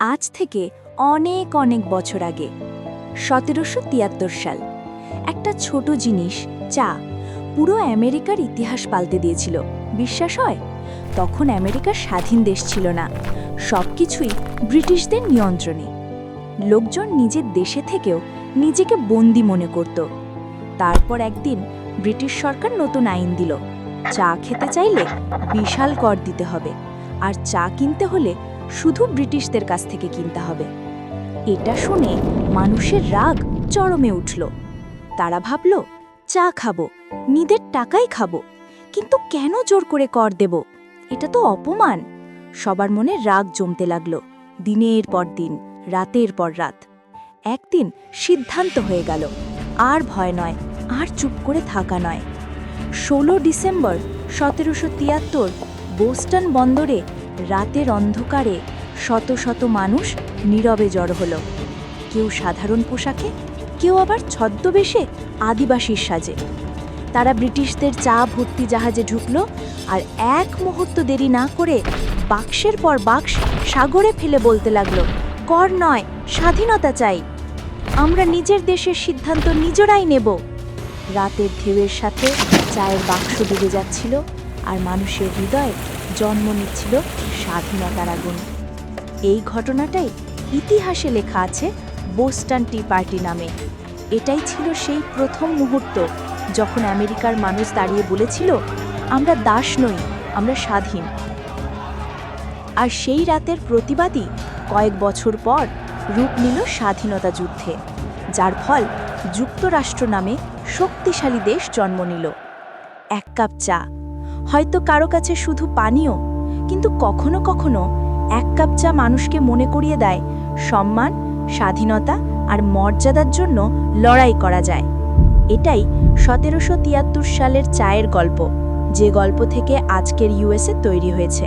আজ থেকে অনেক অনেক বছর আগে, সতেরোশো তিয়াত্তর সাল। একটা ছোট জিনিস, চা, পুরো আমেরিকার ইতিহাস পাল্টে দিয়েছিল, বিশ্বাস হয়? তখন আমেরিকার স্বাধীন দেশ ছিল না সব কিছুই ব্রিটিশদের নিয়ন্ত্রণে। লোকজন নিজের দেশে থেকেও নিজেকে বন্দি মনে করত। তারপর একদিন ব্রিটিশ সরকার নতুন আইন দিল, চা খেতে চাইলে বিশাল কর দিতে হবে, আর চা কিনতে হলে শুধু ব্রিটিশদের কাছ থেকে কিনতে হবে। এটা শুনে মানুষের রাগ চরমে উঠল। তারা ভাবল, চা খাব নিদের টাকাই খাব, কিন্তু কেন জোর করে কর দেব? এটা তো অপমান। সবার মনে রাগ জমতে লাগল, দিনের পর দিন, রাতের পর রাত। একদিন সিদ্ধান্ত হয়ে গেল, আর ভয় নয়, আর চুপ করে থাকা নয়। ষোলো ডিসেম্বর সতেরোশো তিয়াত্তর, বোস্টন বন্দরে রাতের অন্ধকারে শত শত মানুষ নীরবে জড়ো হলো। কেউ সাধারণ পোশাকে, কেউ আবার ছদ্মবেশে আদিবাসীর সাজে। তারা ব্রিটিশদের চা ভর্তি জাহাজে ঢুকল আর এক মুহূর্ত দেরি না করে বাক্সের পর বাক্স সাগরে ফেলে বলতে লাগল, কর নয়, স্বাধীনতা চাই। আমরা নিজের দেশের সিদ্ধান্ত নিজেরাই নেব। রাতের ঢেউয়ের সাথে চায়ের বাক্স ডুবে যাচ্ছিল আর মানুষের হৃদয়ে জন্ম নিচ্ছিল স্বাধীনতার আগুন। এই ঘটনাটাই ইতিহাসে লেখা আছে বোস্টন টি পার্টি নামে। এটাই ছিল সেই প্রথম মুহূর্ত যখন আমেরিকার মানুষ দাঁড়িয়ে বলেছিল, আমরা দাস নই, আমরা স্বাধীন। আর সেই রাতের প্রতিবাদী কয়েক বছর পর রূপ নিল স্বাধীনতা যুদ্ধে, যার ফল যুক্তরাষ্ট্র নামে শক্তিশালী দেশ জন্ম নিল। এক কাপ চা। হয়তো কারও কাছে শুধু পানীয়, কিন্তু কখনো কখনো এক কাপ চা মানুষকে মনে করিয়ে দেয় সম্মান, স্বাধীনতা আর মর্যাদার জন্য লড়াই করা যায়। এটাই সতেরোশো তিয়াত্তর সালের চায়ের গল্প, যে গল্প থেকে আজকের ইউএসএ তৈরি হয়েছে।